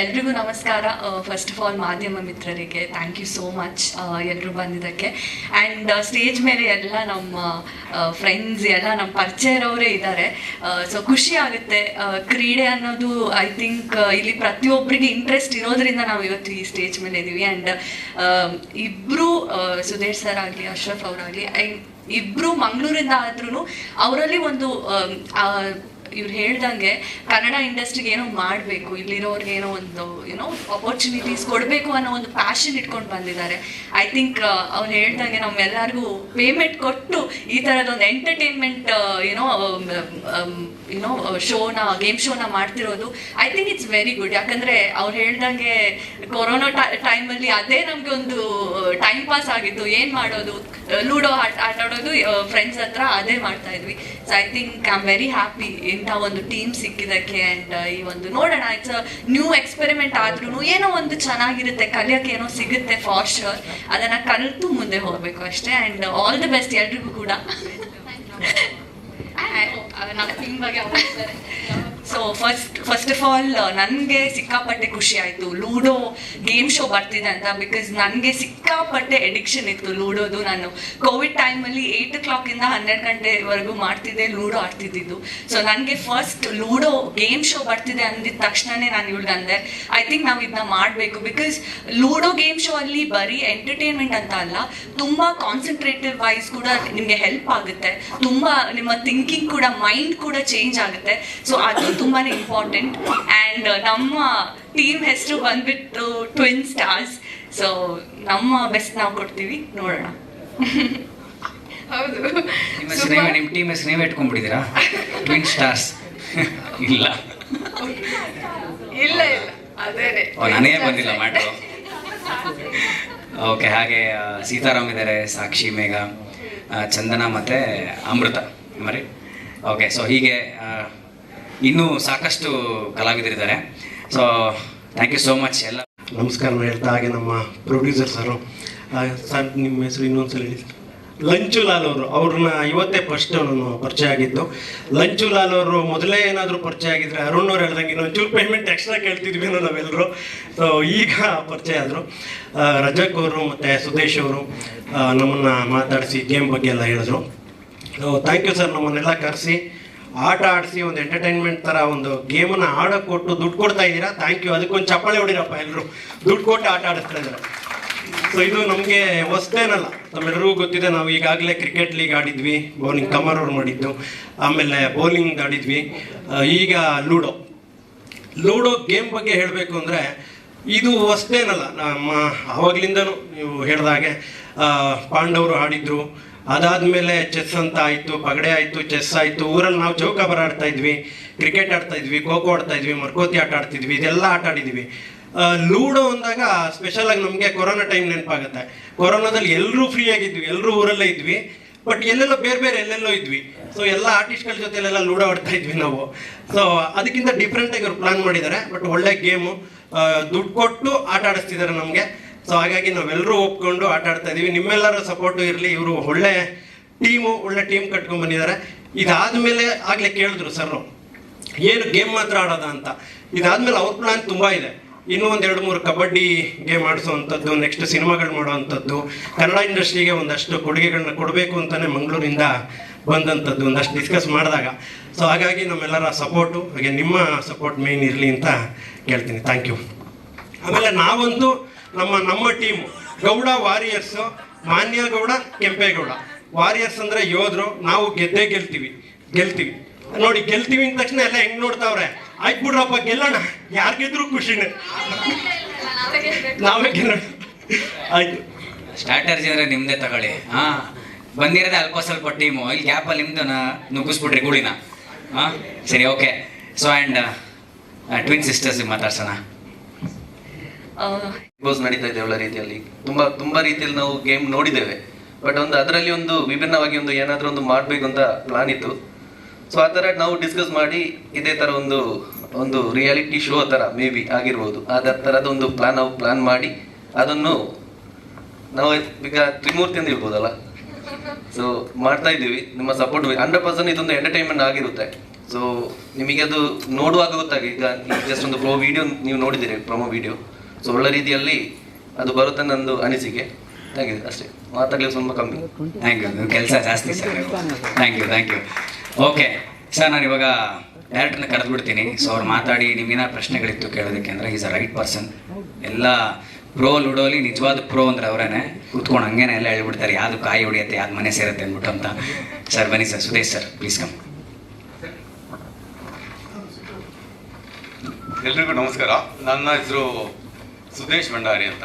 ಎಲ್ರಿಗೂ ನಮಸ್ಕಾರ. First of all ಮಾಧ್ಯಮ ಮಿತ್ರರಿಗೆ ಥ್ಯಾಂಕ್ ಯು ಸೋ ಮಚ್ ಎಲ್ಲರೂ ಬಂದಿದ್ದಕ್ಕೆ. ಆ್ಯಂಡ್ ಸ್ಟೇಜ್ ಮೇಲೆ ಎಲ್ಲ ನಮ್ಮ ಫ್ರೆಂಡ್ಸ್ ಎಲ್ಲ ನಮ್ಮ ಪರಿಚಯ ಇರೋರೇ ಇದ್ದಾರೆ ಸೊ ಖುಷಿ ಆಗುತ್ತೆ. ಕ್ರೀಡೆ ಅನ್ನೋದು ಐ ಥಿಂಕ್ ಇಲ್ಲಿ ಪ್ರತಿಯೊಬ್ಬರಿಗೆ ಇಂಟ್ರೆಸ್ಟ್ ಇರೋದ್ರಿಂದ ನಾವು ಇವತ್ತು ಈ ಸ್ಟೇಜ್ ಮೇಲೆ ಇದ್ದೀವಿ ಆ್ಯಂಡ್ ಇಬ್ಬರು ಸುಧೀರ್ ಸರ್ ಆಗಲಿ, ಅಶ್ರಫ್ ಅವರಾಗಲಿ ಇಬ್ಬರು ಮಂಗಳೂರಿಂದ ಆದ್ರೂ ಅವರಲ್ಲಿ ಒಂದು ಇವ್ರು ಹೇಳ್ದಂಗೆ ಕನ್ನಡ ಇಂಡಸ್ಟ್ರಿಗೆ ಏನೋ ಮಾಡಬೇಕು, ಇಲ್ಲಿರೋರ್ಗೆ ಏನೋ ಒಂದು ಏನೋ ಅಪರ್ಚುನಿಟೀಸ್ ಕೊಡಬೇಕು ಅನ್ನೋ ಒಂದು ಪ್ಯಾಷನ್ ಇಟ್ಕೊಂಡು ಬಂದಿದ್ದಾರೆ. ಐ ಥಿಂಕ್ ಅವ್ರು ಹೇಳ್ದಂಗೆ ನಮ್ಮೆಲ್ಲರಿಗೂ ಪೇಮೆಂಟ್ ಕೊಟ್ಟು ಈ ಥರದೊಂದು ಎಂಟರ್ಟೈನ್ಮೆಂಟ್ ಏನೋ ಏನೋ ಶೋನ ಗೇಮ್ ಶೋನ ಮಾಡ್ತಿರೋದು I think it's very good ಯಾಕಂದ್ರೆ ಅವ್ರು ಹೇಳ್ದಂಗೆ ಕೊರೋನಾ ಟೈಮಲ್ಲಿ ಅದೇ ನಮ್ಗೆ ಒಂದು ಟೈಮ್ ಪಾಸ್ ಆಗಿತ್ತು. ಏನ್ ಮಾಡೋದು? ಲೂಡೋ ಆಟ ಆಟ ಆಡೋದು ಫ್ರೆಂಡ್ಸ್ ಹತ್ರ ಅದೇ ಮಾಡ್ತಾ ಇದ್ವಿ. So I think I am very happy ಇಂಥ ಒಂದು ಟೀಮ್ ಸಿಕ್ಕಿದಕ್ಕೆ ಅಂಡ್ ಈ ಒಂದು ನೋಡೋಣ ಇಟ್ಸ್ ನ್ಯೂ ಎಕ್ಸ್ಪೆರಿಮೆಂಟ್ ಆದ್ರೂ ಏನೋ ಒಂದು ಚೆನ್ನಾಗಿರುತ್ತೆ, ಕಲಿಯೋಕೆ ಏನೋ ಸಿಗುತ್ತೆ ಫಾರ್ ಅದನ್ನ ಕಲಿತು ಮುಂದೆ ಹೋಗ್ಬೇಕು ಅಷ್ಟೇ ಅಂಡ್ ಆಲ್ ದಿ ಬೆಸ್ಟ್ ಎಲ್ರಿಗೂ ಕೂಡ. So first first of all ನನಗೆ ಸಿಕ್ಕಾಪಟ್ಟೆ ಖುಷಿ ಆಯಿತು. ಲೂಡೋ ಗೇಮ್ ಶೋ ಬರ್ತಿದೆ ಅಂತ ಬಿಕಾಸ್ ನನಗೆ ಸಿಕ್ಕಾಪಟ್ಟೆ ಎಡಿಕ್ಷನ್ ಇತ್ತು ಲೂಡೋದು ನಾನು ಕೋವಿಡ್ ಟೈಮಲ್ಲಿ ಏಯ್ಟ್ ಓ ಕ್ಲಾಕಿಂದ ಹನ್ನೆರಡು ಗಂಟೆವರೆಗೂ ಮಾಡ್ತಿದ್ದೆ ಲೂಡೋ ಆಡ್ತಿದ್ದಿದ್ದು. ಸೊ ನನಗೆ ಫಸ್ಟ್ ಲೂಡೋ ಗೇಮ್ ಶೋ ಬರ್ತಿದೆ ಅಂದಿದ ತಕ್ಷಣನೇ ನಾನು ಇವ್ಳಿಗೆ ಅಂದೆ. ಐ ಥಿಂಕ್ ನಾವು ಇದನ್ನ ಮಾಡಬೇಕು ಬಿಕಾಸ್ ಲೂಡೋ ಗೇಮ್ ಶೋ ಅಲ್ಲಿ ಬರೀ ಎಂಟರ್ಟೈನ್ಮೆಂಟ್ ಅಂತ ಅಲ್ಲ, ತುಂಬ ಕಾನ್ಸಂಟ್ರೇಟಿವ್ ವೈಸ್ ಕೂಡ ನಿಮಗೆ ಹೆಲ್ಪ್ ಆಗುತ್ತೆ. ತುಂಬ ನಿಮ್ಮ ಥಿಂಕಿಂಗ್ ಕೂಡ ಮೈಂಡ್ ಕೂಡ ಚೇಂಜ್ ಆಗುತ್ತೆ. ಸೊ ಅದು ತುಂಬಾನೇ ಇಂಪಾರ್ಟೆಂಟ್ ಆ್ಯಂಡ್ ನಮ್ಮ ಟೀಮ್ ಹೆಸರು ಬಂದ್ಬಿಟ್ಟು ಟ್ವಿನ್ ಸ್ಟಾರ್ಸ್ ಸೊ ನಮ್ಮ ಬೆಸ್ಟ್ ನಾವು ಕೊಡ್ತೀವಿ. ನೋಡೋಣ. ಹೌದು. ನಿಮ್ಮ ಟೀಮ್ ಹೆಸರು ನೀವೇ ಇಟ್ಕೊಂಡ್ಬಿಟ್ಟಿದ್ದೀರಾ? ಟ್ವಿನ್ ಸ್ಟಾರ್ಸ್ ಇಲ್ಲ. ಇಲ್ಲ ಇಲ್ಲ. ಅದೇನೆ. ಓ ನನಗೆ ಬಂದಿಲ್ಲ ಮ್ಯಾಟ್ರು ಓಕೆ ಹಾಗೆ ಸೀತಾರಾಮ್ ಇದ್ದಾರೆ ಸಾಕ್ಷಿ ಮೇಘ ಚಂದನ ಮತ್ತು ಅಮೃತ. ಮರಿ? ಓಕೆ ಸೊ ಹೀಗೆ ಇನ್ನೂ ಸಾಕಷ್ಟು ಕಲಾವಿದರಿದ್ದಾರೆ. So thank you so much ಎಲ್ಲ. ನಮಸ್ಕಾರ ಹೇಳ್ತಾ ಹಾಗೆ ನಮ್ಮ ಪ್ರೊಡ್ಯೂಸರ್ ಸರು. ಸರ್, ನಿಮ್ಮ ಹೆಸರು ಇನ್ನೊಂದ್ಸಲ ಹೇಳಿ. ಲಂಚು ಲಾಲ್ ಅವರು, ಅವ್ರನ್ನ ಇವತ್ತೇ ಫಸ್ಟ್ ನಾನು ಪರಿಚಯ ಆಗಿದ್ದು. ಲಂಚು ಲಾಲ್ ಅವರು ಮೊದಲೇ ಏನಾದರೂ ಪರಿಚಯ ಆಗಿದ್ರೆ ಅರುಣ್ ಅವ್ರು ಹೇಳ್ದಂಗೆ ಇನ್ನೊಂಚೂರು ಪೇಮೆಂಟ್ ಎಕ್ಸ್ಟ್ರಾ ಕೇಳ್ತಿದ್ವಿ ನಾವೆಲ್ಲರೂ ಸೊ ಈಗ ಪರಿಚಯ ಆದರು. ರಜಕ್ ಅವರು ಮತ್ತು ಸುದೇಶ್ ಅವರು ನಮ್ಮನ್ನು ಮಾತಾಡಿಸಿ ಗೇಮ್ ಬಗ್ಗೆ ಎಲ್ಲ ಹೇಳಿದ್ರು. ಸೊ ಥ್ಯಾಂಕ್ ಯು ಸರ್ ನಮ್ಮನ್ನೆಲ್ಲ ಕರೆಸಿ. ಆಟ ಆಡಿಸಿ ಒಂದು ಎಂಟರ್ಟೈನ್ಮೆಂಟ್ ಥರ ಒಂದು ಗೇಮನ್ನು ಆಡೋಕೆ ಕೊಟ್ಟು ದುಡ್ಡು ಕೊಡ್ತಾ ಇದ್ದೀರಾ? ಥ್ಯಾಂಕ್ ಯು ಅದಕ್ಕೊಂದು ಚಪ್ಪಾಳೆ ಹೊಡಿರಪ್ಪ ಎಲ್ಲರೂ ದುಡ್ಡು ಕೊಟ್ಟು ಆಟ ಆಡಿಸ್ತಾ ಇದ್ದಾರೆ. ಸೊ ಇದು ನಮಗೆ ಹೊಸ್ತೇನಲ್ಲ. ತಮ್ಮೆಲ್ಲರಿಗೂ ಗೊತ್ತಿದೆ, ನಾವು ಈಗಾಗಲೇ ಕ್ರಿಕೆಟ್ ಲೀಗ್ ಆಡಿದ್ವಿ ಬೌಲಿಂಗ್ ಕಮರ್ ಅವ್ರು ಮಾಡಿದ್ದು, ಆಮೇಲೆ ಬೌಲಿಂಗ್ ಆಡಿದ್ವಿ ಈಗ ಲೂಡೋ. ಲೂಡೋ ಗೇಮ್ ಬಗ್ಗೆ ಹೇಳಬೇಕು ಅಂದರೆ, ಇದು ಹೊಸ್ತೇನಲ್ಲ. ನಮ್ಮ ಆವಾಗ್ಲಿಂದನೂ ನೀವು ಹೇಳ್ದಾಗೆ ಪಾಂಡವರು ಆಡಿದ್ರು ಅದಾದ್ಮೇಲೆ ಚೆಸ್ ಅಂತ ಆಯಿತು, ಪಗಡೆ ಆಯಿತು, ಚೆಸ್ ಆಯಿತು, ಊರಲ್ಲಿ ನಾವು ಚೌಕಾಬಾರ ಆಡ್ತಾ ಇದ್ವಿ, ಕ್ರಿಕೆಟ್ ಆಡ್ತಾ ಇದ್ವಿ, ಖೋ ಖೋ ಆಡ್ತಾ ಇದ್ವಿ, ಮರ್ಕೋತಿ ಆಟ ಆಡ್ತಿದ್ವಿ, ಇದೆಲ್ಲ ಆಟ ಆಡಿದ್ವಿ. ಲೂಡೋ ಅಂದಾಗ ಸ್ಪೆಷಲ್ ಆಗಿ ನಮಗೆ ಕೊರೋನಾ ಟೈಮ್ ನೆನಪಾಗುತ್ತೆ. ಕೊರೋನಾದಲ್ಲಿ ಎಲ್ಲರೂ ಫ್ರೀ ಆಗಿದ್ವಿ ಎಲ್ಲರೂ ಊರಲ್ಲೇ ಇದ್ವಿ ಬಟ್ ಎಲ್ಲೆಲ್ಲೋ ಬೇರೆ ಬೇರೆ ಎಲ್ಲೆಲ್ಲೋ ಇದ್ವಿ. ಸೊ ಎಲ್ಲ ಆರ್ಟಿಸ್ಟ್ಗಳ ಜೊತೆಲೆಲ್ಲ ಲೂಡೋ ಆಡ್ತಾ ಇದ್ವಿ ನಾವು. ಸೊ ಅದಕ್ಕಿಂತ ಡಿಫ್ರೆಂಟ್ ಆಗಿ ಅವ್ರು ಪ್ಲಾನ್ ಮಾಡಿದ್ದಾರೆ ಬಟ್ ಒಳ್ಳೆ ಗೇಮು ದುಡ್ಡು ಕೊಟ್ಟು ಆಟ ಆಡಿಸ್ತಿದ್ದಾರೆ ನಮಗೆ. ಸೊ ಹಾಗಾಗಿ ನಾವೆಲ್ಲರೂ ಒಪ್ಕೊಂಡು ಆಟ ಆಡ್ತಾ ಇದೀವಿ. ನಿಮ್ಮೆಲ್ಲರ ಸಪೋರ್ಟು ಇರಲಿ, ಇವರು ಒಳ್ಳೆ ಟೀಮು, ಒಳ್ಳೆ ಟೀಮ್ ಕಟ್ಕೊಂಡ್ ಬಂದಿದ್ದಾರೆ. ಇದಾದ್ಮೇಲೆ ಆಗ್ಲೇ ಕೇಳಿದ್ರು ಸರ್ ಏನು ಗೇಮ್ ಮಾತ್ರ ಆಡೋದ ಅಂತ. ಇದಾದ್ಮೇಲೆ ಅವ್ರ ಪ್ಲಾನ್ ತುಂಬಾ ಇದೆ. ಇನ್ನೂ ಒಂದು ಎರಡು ಮೂರು ಕಬಡ್ಡಿ ಗೇಮ್ ಆಡಿಸುವಂಥದ್ದು ನೆಕ್ಸ್ಟ್ ಸಿನಿಮಾಗಳು ಮಾಡುವಂಥದ್ದು ಕನ್ನಡ ಇಂಡಸ್ಟ್ರಿಗೆ ಒಂದಷ್ಟು ಕೊಡುಗೆಗಳನ್ನ ಕೊಡಬೇಕು ಅಂತಲೇ ಮಂಗಳೂರಿಂದ ಬಂದಂಥದ್ದು ಒಂದಷ್ಟು ಡಿಸ್ಕಸ್ ಮಾಡಿದಾಗ. ಸೊ ಹಾಗಾಗಿ ನಮ್ಮೆಲ್ಲರ ಸಪೋರ್ಟು ಹಾಗೆ ನಿಮ್ಮ ಸಪೋರ್ಟ್ ಮೇನ್ ಇರಲಿ ಅಂತ ಕೇಳ್ತೀನಿ. ಥ್ಯಾಂಕ್ ಯು ಆಮೇಲೆ ನಾವಂತೂ ನಮ್ಮ ನಮ್ಮ ಟೀಮು. ಗೌಡ, ವಾರಿಯರ್ಸ್. ಮಾನ್ಯ ಗೌಡ, ಕೆಂಪೇಗೌಡ. ವಾರಿಯರ್ಸ್ ಅಂದ್ರೆ ಯೋಧರು, ನಾವು ಗೆದ್ದೇ ಗೆಲ್ತೀವಿ. ಗೆಲ್ತೀವಿ. ನೋಡಿ, ಗೆಲ್ತೀವಿ ಅಂದ ತಕ್ಷಣ ಎಲ್ಲ ಹೆಂಗ್ ನೋಡ್ತಾವ್ರೆ? ಆಯ್ತು ಬಿಡ್ರಪ್ಪ, ಗೆಲ್ಲೋಣ. ಯಾರು ಗೆದ್ರು ಖುಷಿನೇ. ನಾವೇ ಗೆಲ್ಲೋಣ. ಆಯ್ತು. ಸ್ಟ್ರಾಟರ್ಜಿ ಅಂದ್ರೆ ನಿಮ್ಮದೇ ತಗೊಳ್ಳಿ. ಹಾ. ಬಂದಿರೋದೇ ಅಲ್ಪ ಸ್ವಲ್ಪ ಟೀಮು. ಇಲ್ಲಿ ಗ್ಯಾಪಲ್ಲಿ ನಿಮ್ದು ನುಗ್ಗಿಸ್ಬಿಟ್ರಿ ಗುಳಿನ. ಹಾ? ಸರಿ okay so and twin sisters ಮಾತಾಡ್ಸೋಣ. ಗೋಸ್ ನಡೀತಾ ಇದೆ ಒಳ್ಳೆ ರೀತಿಯಲ್ಲಿ. ತುಂಬಾ ತುಂಬಾ ರೀತಿಯಲ್ಲಿ ನಾವು ಗೇಮ್ ನೋಡಿದ್ದೇವೆ. ಬಟ್ ಒಂದು ಅದರಲ್ಲಿ ಒಂದು ವಿಭಿನ್ನವಾಗಿ ಒಂದು ಏನಾದ್ರೂ ಒಂದು ಮಾಡಬೇಕು ಅಂತ ಪ್ಲಾನ್ ಇತ್ತು. ಸೊ ಆ ಥರ ನಾವು ಡಿಸ್ಕಸ್ ಮಾಡಿ ಇದೇ ಥರ ಒಂದು ಒಂದು ರಿಯಾಲಿಟಿ ಶೋ ಥರ ಮೇ ಬಿ ಆಗಿರ್ಬೋದು ಅದ ಥರದ ಒಂದು ಪ್ಲಾನ್ ನಾವು ಪ್ಲಾನ್ ಮಾಡಿ ಅದನ್ನು ನಾವು ಈಗ ತ್ರಿಮೂರ್ತಿ ಅಂತ ಇರ್ಬೋದಲ್ಲ ಸೊ ಮಾಡ್ತಾ ಇದ್ದೀವಿ. ನಿಮ್ಮ ಸಪೋರ್ಟ್ ಹಂಡ್ರೆಡ್ ಪರ್ಸೆಂಟ್ ಇದೊಂದು ಎಂಟರ್ಟೈನ್ಮೆಂಟ್ ಆಗಿರುತ್ತೆ. ಸೊ ನಿಮಗೆ ಅದು ನೋಡುವಾಗ ಗೊತ್ತಾಗಿ ಈಗ ಜಸ್ಟ್ ಒಂದು ಪ್ರೋ ವಿಡಿಯೋ ನೀವು ನೋಡಿದ್ದೀರಿ ಪ್ರೊಮೋ ವಿಡಿಯೋ ಸೊ ಒಳ್ಳೆ ರೀತಿಯಲ್ಲಿ ಅದು ಬರುತ್ತೆ ನಂದು ಅನಿಸಿಕೆ. ಯು ಅಷ್ಟೇ. ಮಾತಾಡಲಿಕ್ಕೆ ಸ್ವಲ್ಪ ಕಮ್ಮಿ. ಥ್ಯಾಂಕ್ ಯು ಕೆಲಸ ಜಾಸ್ತಿ sir thank you thank you okay sir ನಾನು ಇವಾಗ ಡೈರೆಕ್ಟರ್ನ ಕರೆದು ಬಿಡ್ತೀನಿ ಸೊ ಅವ್ರು ಮಾತಾಡಿ ನಿಮಗಿನ ಪ್ರಶ್ನೆಗಳಿತ್ತು ಕೇಳೋದಕ್ಕೆ ಅಂದರೆ ಈಸ್ ಅ ರೈಟ್ ಪರ್ಸನ್ ಎಲ್ಲ ಪ್ರೋ ಲುಡೋಲಿ ನಿಜವಾದ ಪ್ರೋ ಅಂದ್ರೆ ಅವರೇನೆ. ಕೂತ್ಕೊಂಡು ಹಂಗೇನೆ ಎಲ್ಲ ಹೇಳ್ಬಿಡ್ತಾರೆ. ಯಾವುದು ಕಾಯಿ ಹೊಡಿಯುತ್ತೆ, ಯಾವ್ದು ಮನೆ ಸೇರುತ್ತೆ ಅಂದ್ಬಿಟ್ಟು ಅಂತ. ಸರ್ ಬನ್ನಿ sir Sudesh sir please come ಎಲ್ರಿಗೂ ನಮಸ್ಕಾರ. ನನ್ನ ಹೆಸರು ಸುದೇಶ್ ಭಂಡಾರಿ ಅಂತ.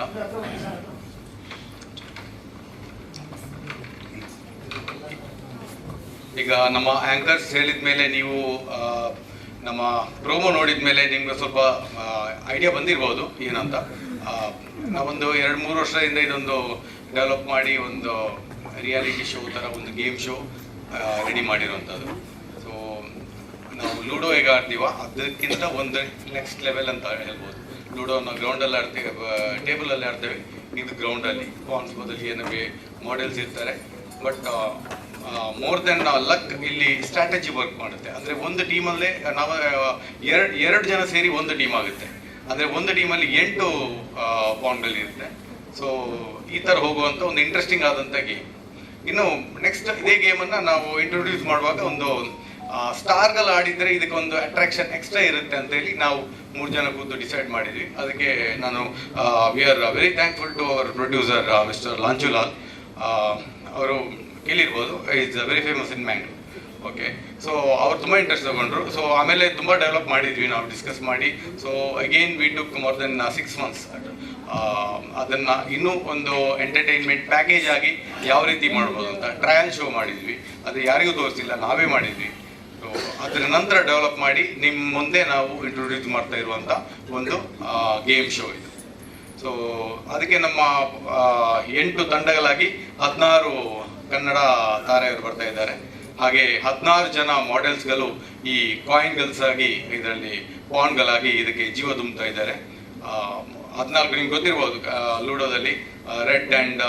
ಈಗ ನಮ್ಮ ಆಂಕರ್ಸ್ ಹೇಳಿದ ಮೇಲೆ ನೀವು ನಮ್ಮ ಪ್ರೋಮೋ ನೋಡಿದ ಮೇಲೆ ನಿಮ್ಗೆ ಸ್ವಲ್ಪ ಐಡಿಯಾ ಬಂದಿರ್ಬೋದು ಏನಂತ. ನಾವೊಂದು ಎರಡು ಮೂರು ವರ್ಷದಿಂದ ಇದೊಂದು ಡೆವಲಪ್ ಮಾಡಿ ಒಂದು ರಿಯಾಲಿಟಿ ಶೋ ಥರ ಒಂದು ಗೇಮ್ ಶೋ ರೆಡಿ ಮಾಡಿರುವಂಥದ್ದು. ಸೊ ನಾವು ಲೂಡೋ ಹೇಗೆ ಆಡ್ತೀವ ಅದಕ್ಕಿಂತ ಒಂದು ನೆಕ್ಸ್ಟ್ ಲೆವೆಲ್ ಅಂತ ಹೇಳ್ಬೋದು. ಲೂಡೋನ ಗ್ರೌಂಡಲ್ಲಿ ಆಡ್ತೇವೆ ಟೇಬಲಲ್ಲಿ ಆಡ್ತೇವೆ. ಇದು ಗ್ರೌಂಡಲ್ಲಿ ಪಾನ್ಸ್ ಬದಲಿಗೆ ನಮಗೆ ಮಾಡೆಲ್ಸ್ ಇರ್ತಾರೆ. ಬಟ್ ಮೋರ್ ದೆನ್ ಲಕ್ ಇಲ್ಲಿ ಸ್ಟ್ರಾಟಜಿ ವರ್ಕ್ ಮಾಡುತ್ತೆ. ಅಂದರೆ ಒಂದು ಟೀಮಲ್ಲೇ ನಾವು ಎರಡು ಎರಡು ಜನ ಸೇರಿ ಒಂದು ಟೀಮ್ ಆಗುತ್ತೆ. ಅಂದರೆ ಒಂದು ಟೀಮಲ್ಲಿ ಎಂಟು ಪಾನ್ಗಳು ಇರುತ್ತೆ. ಸೊ ಈ ಥರ ಹೋಗುವಂಥ ಒಂದು ಇಂಟ್ರೆಸ್ಟಿಂಗ್ ಆದಂಥ ಗೇಮ್ ಇನ್ನು ನೆಕ್ಸ್ಟ್ ಇದೇ ಗೇಮನ್ನು ನಾವು ಇಂಟ್ರೊಡ್ಯೂಸ್ ಮಾಡುವಾಗ ಒಂದು ಸ್ಟಾರ್ಗಳು ಆಡಿದ್ರೆ ಇದಕ್ಕೆ ಒಂದು ಅಟ್ರಾಕ್ಷನ್ ಎಕ್ಸ್ಟ್ರಾ ಇರುತ್ತೆ ಅಂತ ಹೇಳಿ ನಾವು ಮೂರು ಜನ ಕೂತು ಡಿಸೈಡ್ ಮಾಡಿದ್ವಿ. ಅದಕ್ಕೆ ನಾನು we are very thankful to our producer mister Lanchulal ಅವರು ಕೇಳಿರ್ಬೋದು is very famous in Mangalore okay so ಅವ್ರು ತುಂಬ ಇಂಟ್ರೆಸ್ಟ್ ತಗೊಂಡ್ರು. ಸೊ ಆಮೇಲೆ ತುಂಬ ಡೆವಲಪ್ ಮಾಡಿದ್ವಿ, ನಾವು ಡಿಸ್ಕಸ್ ಮಾಡಿ. So again we took more than six months ಅದನ್ನ ಇನ್ನೂ ಒಂದು ಎಂಟರ್ಟೈನ್ಮೆಂಟ್ ಪ್ಯಾಕೇಜ್ ಆಗಿ ಯಾವ ರೀತಿ ಮಾಡ್ಬೋದು ಅಂತ ಟ್ರಯಲ್ ಶೋ ಮಾಡಿದ್ವಿ. ಅದು ಯಾರಿಗೂ ತೋರಿಸಿಲ್ಲ, ನಾವೇ ಮಾಡಿದ್ವಿ. ಅದರ ನಂತರ ಡೆವಲಪ್ ಮಾಡಿ ನಿಮ್ಮ ಮುಂದೆ ನಾವು ಇಂಟ್ರೊಡ್ಯೂಸ್ ಮಾಡ್ತಾ ಇರುವಂಥ ಒಂದು ಗೇಮ್ ಶೋ ಇದು. ಸೊ ಅದಕ್ಕೆ ನಮ್ಮ ಎಂಟು ತಂಡಗಳಾಗಿ ಹದಿನಾರು ಕನ್ನಡ ತಾರೆಯವರು ಬರ್ತಾ ಇದ್ದಾರೆ. ಹಾಗೆ ಹದಿನಾರು ಜನ ಮಾಡೆಲ್ಸ್ಗಳು ಈ ಕಾಯಿನ್ಗಲ್ಸ್ ಆಗಿ ಇದರಲ್ಲಿ ಪಾನ್ಗಳಾಗಿ ಇದಕ್ಕೆ ಜೀವ ತುಂಬುತ್ತಾ ಇದ್ದಾರೆ. ಹದಿನಾಲ್ಕು ನಿಮ್ಗೆ ಗೊತ್ತಿರ್ಬೋದು ಲೂಡೋದಲ್ಲಿ red and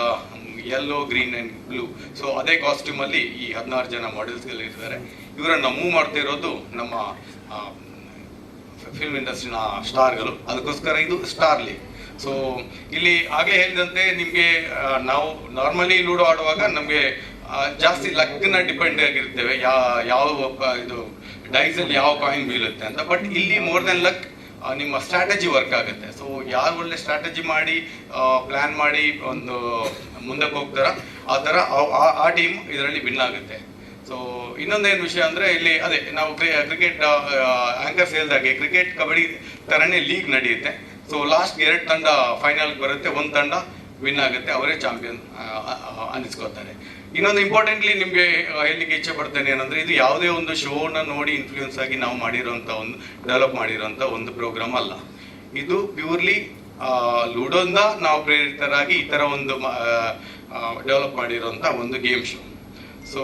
yellow, green and blue. So ಅದೇ ಕಾಸ್ಟ್ಯೂಮಲ್ಲಿ ಈ ಹದಿನಾರು ಜನ ಮಾಡೆಲ್ಸ್ಗಳು ಇರ್ತಾರೆ ಇವರನ್ನು ಮೂವ್ ಮಾಡ್ತಾ ಇರೋದು ನಮ್ಮ ಫಿಲ್ಮ್ ಇಂಡಸ್ಟ್ರಿನ ಸ್ಟಾರ್ಗಳು. ಅದಕ್ಕೋಸ್ಕರ ಇದು ಸ್ಟಾರ್ ಲೀಗ್ ಸೊ ಇಲ್ಲಿ ಆಗಲೇ ಹೇಳಿದಂತೆ ನಿಮಗೆ ನಾವು ನಾರ್ಮಲಿ ಲೂಡೋ ಆಡುವಾಗ ನಮಗೆ ಜಾಸ್ತಿ ಲಕ್ನ ಡಿಪೆಂಡ್ ಆಗಿರ್ತೇವೆ. ಯಾ, ಯಾವ ಇದು ಡೈಸಲ್ಲಿ ಯಾವ ಕಾಯಿನ್ ಬೀಳುತ್ತೆ ಅಂತ. ಬಟ್ ಇಲ್ಲಿ ಮೋರ್ ದೆನ್ ಲಕ್ ನಿಮ್ಮ ಸ್ಟ್ರಾಟಜಿ ವರ್ಕ್ ಆಗುತ್ತೆ. ಸೊ ಯಾರು ಒಳ್ಳೆ ಸ್ಟ್ರಾಟಜಿ ಮಾಡಿ ಪ್ಲ್ಯಾನ್ ಮಾಡಿ ಒಂದು ಮುಂದಕ್ಕೆ ಹೋಗ್ತಾರ, ಆ ಥರ ಆ ಟೀಮ್ ಇದರಲ್ಲಿ ವಿನ್ ಆಗುತ್ತೆ. ಸೊ ಇನ್ನೊಂದೇನು ವಿಷಯ ಅಂದರೆ ಇಲ್ಲಿ ಅದೇ ನಾವು ಕ್ರಿಕೆಟ್ ಆ್ಯಂಕರ್ಸ್ ಹೇಳ್ದಾಗೆ ಕ್ರಿಕೆಟ್ ಕಬಡ್ಡಿ ಥರನೇ ಲೀಗ್ ನಡೆಯುತ್ತೆ. ಸೊ ಲಾಸ್ಟ್ ಎರಡು ತಂಡ ಫೈನಲ್ ಬರುತ್ತೆ. ಒಂದು ತಂಡ ವಿನ್ ಆಗುತ್ತೆ. ಅವರೇ ಚಾಂಪಿಯನ್ ಅನ್ನಿಸ್ಕೋತಾರೆ ಇನ್ನೊಂದು ಇಂಪಾರ್ಟೆಂಟ್ಲಿ ನಿಮಗೆ ಹೇಳಲಿಕ್ಕೆ ಇಚ್ಛೆ ಪಡ್ತೇನೆ ಏನಂದರೆ ಇದು ಯಾವುದೇ ಒಂದು ಶೋನ ನೋಡಿ ಇನ್ಫ್ಲೂಯೆನ್ಸ್ ಆಗಿ ನಾವು ಮಾಡಿರೋಂಥ ಒಂದು ಡೆವಲಪ್ ಮಾಡಿರೋಂಥ ಒಂದು ಪ್ರೋಗ್ರಾಮ್ ಅಲ್ಲ. ಇದು ಪ್ಯೂರ್ಲಿ ಲೂಡೋಂದ ನಾವು ಪ್ರೇರಿತರಾಗಿ ಈ ಥರ ಒಂದು ಡೆವಲಪ್ ಮಾಡಿರೋಂಥ ಒಂದು ಗೇಮ್ ಶೋ ಸೊ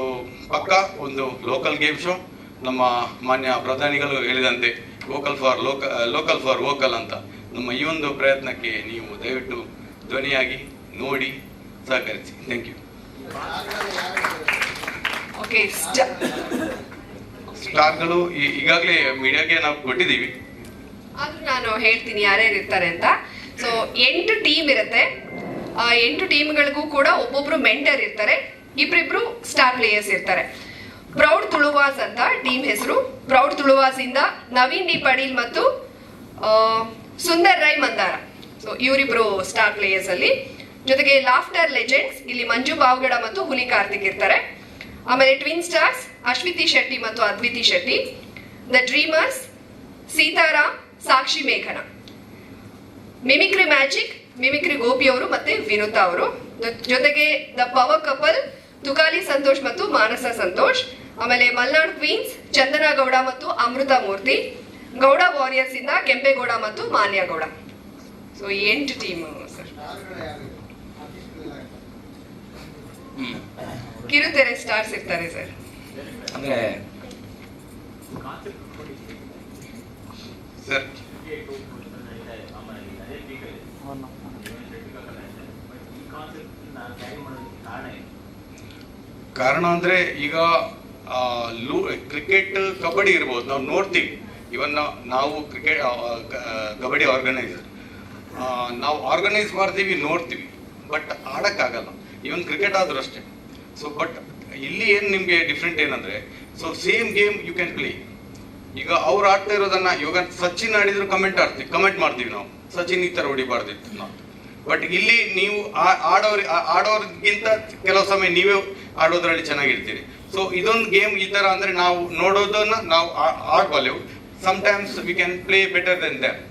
ಪಕ್ಕ ಒಂದು ಲೋಕಲ್ ಗೇಮ್ ಶೋ ನಮ್ಮ ಮಾನ್ಯ ಪ್ರಧಾನಿಗಳು ಹೇಳಿದಂತೆ ವೋಕಲ್ ಫಾರ್ ಲೋಕ ಲೋಕಲ್ ಫಾರ್ ವೋಕಲ್ ಅಂತ. ನಮ್ಮ ಈ ಒಂದು ಪ್ರಯತ್ನಕ್ಕೆ ನೀವು ದಯವಿಟ್ಟು ಧ್ವನಿಯಾಗಿ ನೋಡಿ ಸಹಕರಿಸಿ. ಥ್ಯಾಂಕ್ ಯು ಓಕೆ ಸ್ಟಾರ್ಗಳು ಈಗಾಗಲೇ ಮೀಡಿಯಾಗೆ ನಾವು ಕೊಟ್ಟಿದ್ದೀವಿ. ಆದರೂ ನಾನು ಹೇಳ್ತೀನಿ ಯಾರ್ಯಾರು ಇರ್ತಾರೆ ಅಂತ. ಸೊ ಎಂಟು ಟೀಮ್ ಇರುತ್ತೆ. ಆ ಎಂಟು ಟೀಮ್ಗಳಿಗೂ ಕೂಡ ಒಬ್ಬೊಬ್ರು ಮೆಂಟರ್ ಇರ್ತಾರೆ. ಇಬ್ರಿಬ್ರು ಸ್ಟಾರ್ ಪ್ಲೇಯರ್ಸ್ ಇರ್ತಾರೆ. ಪ್ರೌಡ್ ತುಳುವಾಸ್ ಅಂತ ಟೀಮ್ ಹೆಸರು. ಪ್ರೌಡ್ ತುಳುವಾಸ್ ಇಂದ ನವೀನ್ ಡಿ ಪಡೀಲ್ ಮತ್ತು ಸುಂದರ್ ರೈ ಮಂದಾರ. ಸೊ ಇವರಿಬ್ರು ಸ್ಟಾರ್ ಪ್ಲೇಯರ್ಸ್ ಅಲ್ಲಿ. ಜೊತೆಗೆ ಲಾಫ್ಟರ್ ಲೆಜೆಂಡ್ಸ್ ಇಲ್ಲಿ ಮಂಜು ಬಾವ್ಗಡ ಮತ್ತು ಹುಲಿ ಕಾರ್ತಿಕ್ ಇರ್ತಾರೆ. ಆಮೇಲೆ ಟ್ವಿನ್ ಸ್ಟಾರ್ಸ್ ಅಶ್ವಿತಿ ಶೆಟ್ಟಿ ಮತ್ತು ಅದ್ವಿತಿ ಶೆಟ್ಟಿ. ದ ಡ್ರೀಮರ್ಸ್ ಸೀತಾರಾಮ್, ಸಾಕ್ಷಿ ಮೇಘನ. ಮಿಮಿಕ್ರಿ ಮ್ಯಾಜಿಕ್ ಮಿಮಿಕ್ರಿ ಗೋಪಿ ಅವರು ಮತ್ತೆ ವಿನುತಾ ಅವರು. ಜೊತೆಗೆ the power couple Tukali Santhosh ಮತ್ತು ಮಾನಸ ಸಂತೋಷ್ ಆಮೇಲೆ ಮಲ್ನಾಡ್ ಕ್ವೀನ್ಸ್ ಚಂದನಾ ಗೌಡ ಮತ್ತು ಅಮೃತ ಮೂರ್ತಿ ಗೌಡ ವಾರಿಯರ್ಸ್ ಇಂದ ಕೆಂಪೇಗೌಡ ಮತ್ತು ಮಾನ್ಯ ಗೌಡ. ಸೊ ಎಂಟು ಟೀಮ್ ಸರ್. ಕಿರುತೆರೆ ಸ್ಟಾರ್ಸ್ ಇರ್ತಾರೆ ಸರ್. ಸರ್. ಕಾರಣ ಅಂದ್ರೆ ಈಗ ಕ್ರಿಕೆಟ್ ಕಬಡ್ಡಿ ಇರ್ಬೋದು, ನಾವು ನೋಡ್ತೀವಿ. ಇವನ್ನ ನಾವು ಕ್ರಿಕೆಟ್ ಕಬಡ್ಡಿ ಆರ್ಗನೈಸರ್ ನಾವು ಆರ್ಗನೈಸ್ ಮಾಡ್ತೀವಿ, ನೋಡ್ತೀವಿ. ಬಟ್ ಆಡೋಕ್ಕಾಗಲ್ಲ. ಇವನ್ ಕ್ರಿಕೆಟ್ ಆದ್ರೂ ಅಷ್ಟೇ. ಸೊ ಬಟ್ ಇಲ್ಲಿ ಏನು ನಿಮಗೆ ಡಿಫ್ರೆಂಟ್ ಏನಂದ್ರೆ so same game you can play ಈಗ ಅವ್ರು ಆಡ್ತಾ ಇರೋದನ್ನ ಇವಾಗ ಸಚಿನ್ ಆಡಿದ್ರು ಕಮೆಂಟ್ ಆಡ್ತೀವಿ ಕಮೆಂಟ್ ಮಾಡ್ತೀವಿ ನಾವು. ಸಚಿನ್ ಈ ತರ ಹೊಡಿಬಾರ್ದಿತ್ತು ನಾವು ಬಟ್ ಇಲ್ಲಿ ನೀವು ಆಡೋರು ಆಡೋರ್ಗಿಂತ ಕೆಲವು ಸಮಯ ನೀವೇ ಆಡೋದ್ರಲ್ಲಿ ಚೆನ್ನಾಗಿರ್ತೀರಿ. ಸೊ ಇದೊಂದು ಗೇಮ್ ಈ ತರ ಅಂದ್ರೆ ನಾವು ನೋಡೋದನ್ನ ನಾವು ಆಡ್ಬಲ್ಲೆವು. Times we can play better than that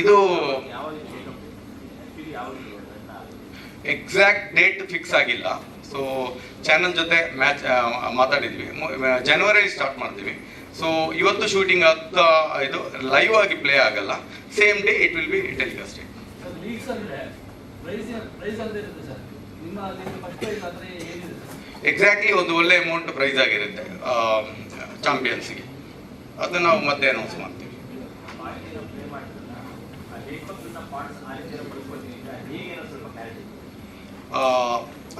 ಇದು ಎಕ್ಸಾಕ್ಟ್ ಡೇಟ್ ಫಿಕ್ಸ್ ಆಗಿಲ್ಲ. ಸೊ ಚಾನಲ್ ಜೊತೆ ಮ್ಯಾಚ್ ಮಾತಾಡಿದ್ವಿ. ಜನವರಿ ಸ್ಟಾರ್ಟ್ ಮಾಡ್ತೀವಿ. ಸೊ ಇವತ್ತು ಶೂಟಿಂಗ್ ಆಗ್ತಾ ಇದು ಲೈವ್ ಆಗಿ ಪ್ಲೇ ಆಗಲ್ಲ. Same day it will be telecast leagues ಅಂದ್ರೆ ಪ್ರೈಸ್ ಪ್ರೈಸ್ ಇರುತ್ತೆ ಸರ್. ನಿಮ್ಮ ಫಸ್ಟ್ ಪ್ರೈಸ್ ಆದ್ರೆ ಏನಿದೆ ಎಕ್ಸಾಕ್ಟ್ಲಿ ಒಂದು ಒಳ್ಳೆ ಅಮೌಂಟ್ ಪ್ರೈಸ್ ಆಗಿರುತ್ತೆ ಚಾಂಪಿಯನ್ಸ್ಗೆ ಅದು ನಾವು ಮತ್ತೆ ಅನೌನ್ಸ್ ಮಾಡ್ತೀವಿ.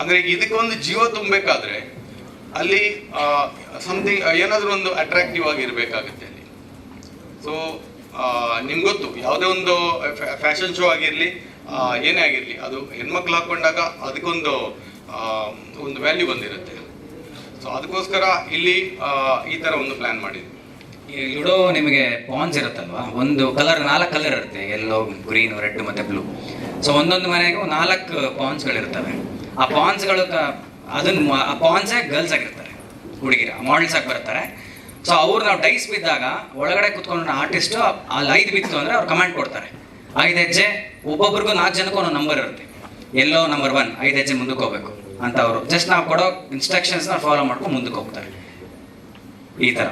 ಅಂದರೆ ಅಂದ್ರೆ ಇದಕ್ಕೊಂದು ಜೀವ ತುಂಬಬೇಕಾದ್ರೆ ಅಲ್ಲಿ ಸಮಥಿಂಗ್ ಏನಾದರೂ ಒಂದು ಅಟ್ರಾಕ್ಟಿವ್ ಆಗಿ ಇರಬೇಕಾಗುತ್ತೆ ಅಲ್ಲಿ. ಸೊ ನಿಮ್ಗೆ ಗೊತ್ತು, ಯಾವುದೇ ಒಂದು ಫ್ಯಾಷನ್ ಶೋ ಆಗಿರಲಿ ಏನೇ ಆಗಿರಲಿ, ಅದು ಹೆಣ್ಮಕ್ಳು ಹಾಕ್ಕೊಂಡಾಗ ಅದಕ್ಕೊಂದು ಒಂದು ವ್ಯಾಲ್ಯೂ ಬಂದಿರುತ್ತೆ ಸೊ ಅದಕ್ಕೋಸ್ಕರ ಇಲ್ಲಿ ಈ ಥರ ಒಂದು ಪ್ಲ್ಯಾನ್ ಮಾಡಿದ್ವಿ. ಈ ಲುಡೋ ನಿಮಗೆ ಪಾನ್ಸ್ ಇರುತ್ತಲ್ವಾ? ಒಂದು ಕಲರ್ ನಾಲ್ಕು ಕಲರ್ ಇರುತ್ತೆ ಎಲ್ಲೋ ಗ್ರೀನ್ ರೆಡ್ ಮತ್ತು ಬ್ಲೂ ಸೊ ಒಂದೊಂದು ಮನೆಗೂ ನಾಲ್ಕು ಪಾನ್ಸ್ಗಳಿರ್ತವೆ ಆ ಪಾನ್ಸ್ಗಳು ಅದನ್ನ ಆಗಿ ಗರ್ಲ್ಸ್ ಆಗಿರ್ತಾರೆ ಹುಡುಗಿರ ಮಾಡಲ್ಸ್ ಆಗಿ ಬರ್ತಾರೆ ಸೊ ಅವ್ರು ನಾವು ಡೈಸ್ ಬಿದ್ದಾಗ ಒಳಗಡೆ ಕುತ್ಕೊಂಡು ಆರ್ಟಿಸ್ಟ್ ಅಲ್ಲಿ ಐದು ಬಿತ್ತು ಅಂದ್ರೆ ಅವ್ರು ಕಮೆಂಟ್ ಕೊಡ್ತಾರೆ ಐದು ಹೆಜ್ಜೆ ಒಬ್ಬೊಬ್ರಿಗೂ ನಾಲ್ಕು ಜನಕ್ಕೂ ಒಂದು ನಂಬರ್ ಇರುತ್ತೆ ಎಲ್ಲೋ ನಂಬರ್ ಒನ್ ಐದು ಹೆಜ್ಜೆ ಮುಂದಕ್ಕೆ ಹೋಗ್ಬೇಕು ಅಂತ ಅವರು ಜಸ್ಟ್ ನಾವು ಕೊಡೋ ಇನ್ಸ್ಟ್ರಕ್ಷನ್ಸ್ನ ಫಾಲೋ ಮಾಡ್ಕೊಂಡು ಮುಂದಕ್ಕೆ ಹೋಗ್ತಾರೆ ಈ ಥರ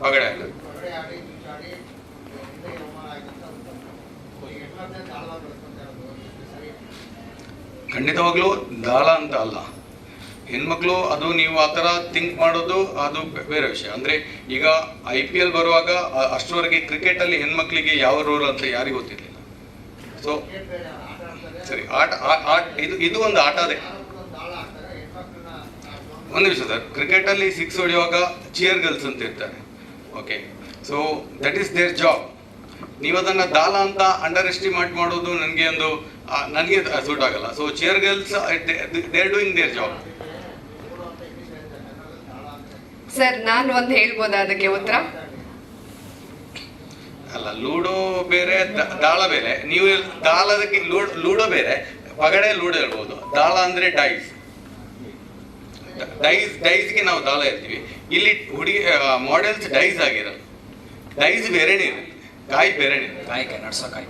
ಪಗಡೆ ಖಂಡಿತವಾಗ್ಲೂ ದಾಳ ಅಂತ ಅಲ್ಲ. ಹೆಣ್ಮಕ್ಳು ಅದು ನೀವು ಆ ಥರ ಥಿಂಕ್ ಮಾಡೋದು ಅದು ಬೇರೆ ವಿಷಯ. ಅಂದ್ರೆ ಈಗ ಐ ಪಿ ಎಲ್ ಬರುವಾಗ ಅಷ್ಟರವರೆಗೆ ಕ್ರಿಕೆಟಲ್ಲಿ ಹೆಣ್ಮಕ್ಳಿಗೆ ಯಾವ ರೋಲ್ ಅಂತ ಯಾರಿಗೂ ಗೊತ್ತಿರಲಿಲ್ಲ. ಸೊ ಸರಿ, ಆಟ ಆಟ ಇದು ಇದು ಒಂದು ಆಟ ಅದೇ. ಒಂದು ವಿಷಯ ಸರ್. ಕ್ರಿಕೆಟಲ್ಲಿ ಸಿಕ್ಸ್ ಹೊಡೆಯುವಾಗ ಚಿಯರ್ ಗರ್ಲ್ಸ್ ಅಂತ ಇರ್ತಾರೆ. Okay so that is their job ನೀವು ಅದನ್ನ ದಾಲ ಅಂತ ಅಂಡರ್ ಎಸ್ಟಿಮೇಟ್ ಮಾಡೋದು ನನಗೆ ಒಂದು ನನಗೆ ಸೂಟ್ ಆಗಲ್ಲ so cheer girls they're doing their job sir ನಾನು ಒಂದು ಹೇಳ್ಬೋದಾ ಅದಕ್ಕೆ ಉತ್ತರ? ಅಲ್ಲ ಲೂಡೋ ಬೇರೆ ದಾಳ ಬೇರೆ. ನೀವು ದಾಳ ದಾಳದಕ್ಕೆ ಲೂಡ್- ಲೂಡೋ ಬೇರೆ ಪಗಡೆ ಲೂಡೋ ಹೇಳ್ಬೋದು. ದಾಳ ಅಂದ್ರೆ ಡೈಸ್ ಡೈಸ್ ಡೈಸ್ಗೆ ನಾವು ದಾಳ ಇರ್ತೀವಿ. ಇಲ್ಲಿ ಹುಡುಗಿ ಮಾಡೆಲ್ಸ್ ಡೈಸ್ ಆಗಿರಲ್ಲ. ಡೈಸ್ ಬೇರೆನೇ ಇರುತ್ತೆ. ಕಾಯಿ ಬೇರೆನೇ ಕಾಯಿ ನಡ್ಸೋ ಕಾಯಿ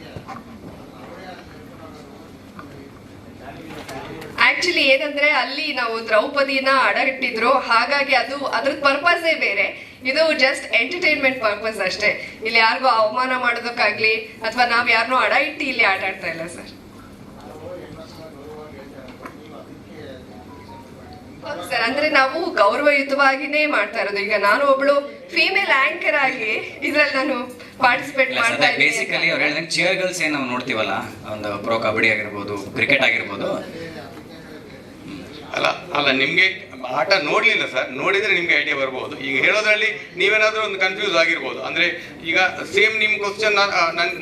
ಆಕ್ಚುಲಿ ಏನಂದ್ರೆ ಅಲ್ಲಿ ನಾವು ದ್ರೌಪದಿನ ಅಡಗಟ್ಟಿದ್ರು ಹಾಗಾಗಿ ಅದು ಅದ್ರ ಪರ್ಪಸೇ ಬೇರೆ. ಇದು ಜಸ್ಟ್ ಎಂಟರ್ಟೈನ್ಮೆಂಟ್ ಪರ್ಪಸ್ ಅಷ್ಟೇ. ಇಲ್ಲಿ ಯಾರಿಗೂ ಅವಮಾನ ಮಾಡೋದಕ್ಕಾಗ್ಲಿ ಅಥವಾ ನಾವ್ ಯಾರನ್ನೂ ಅಡ ಇಟ್ಟು ಇಲ್ಲಿ ಆಟ ಆಡ್ತಾ ಇಲ್ಲ ಸರ್ ಹೌದು ಸರ್ ಅಂದ್ರೆ ನಾವು ಗೌರವಯುತವಾಗಿನೇ ಮಾಡ್ತಾ ಇರೋದು. ಈಗ ನಾನು ಒಬ್ಳು ಫೀಮೇಲ್ ಆಂಕರ್ ಆಗಿ ಇದ್ರಲ್ಲಿ ನಾನು ಪಾರ್ಟಿಸಿಪೇಟ್ ಮಾಡ್ತಾ ಇದ್ದೀನಿ ಬೇಸಿಕಲಿ ಅವ್ರು ಹೇಳಿದಂಗೆ ಚಿಯರ್ ಗರ್ಲ್ಸ್ ಏನು ನಾವು ನೋಡ್ತೀವಲ್ಲ ಒಂದು ಪ್ರೋ ಕಬಡ್ಡಿ ಆಗಿರ್ಬೋದು ಕ್ರಿಕೆಟ್ ಆಗಿರ್ಬೋದು. ಅಲ್ಲ ಅಲ್ಲ ನಿಮ್ಗೆ ಆಟ ನೋಡ್ಲಿಲ್ಲ ಸರ್ ನೋಡಿದ್ರೆ ನಿಮ್ಗೆ ಐಡಿಯಾ ಬರ್ಬೋದು. ಈಗ ಹೇಳೋದ್ರಲ್ಲಿ ನೀವೇನಾದ್ರೂ ಒಂದು ಕನ್ಫ್ಯೂಸ್ ಆಗಿರ್ಬೋದು. ಅಂದ್ರೆ ಈಗ ಸೇಮ್ ನಿಮ್ಮ ಕ್ವಶನ್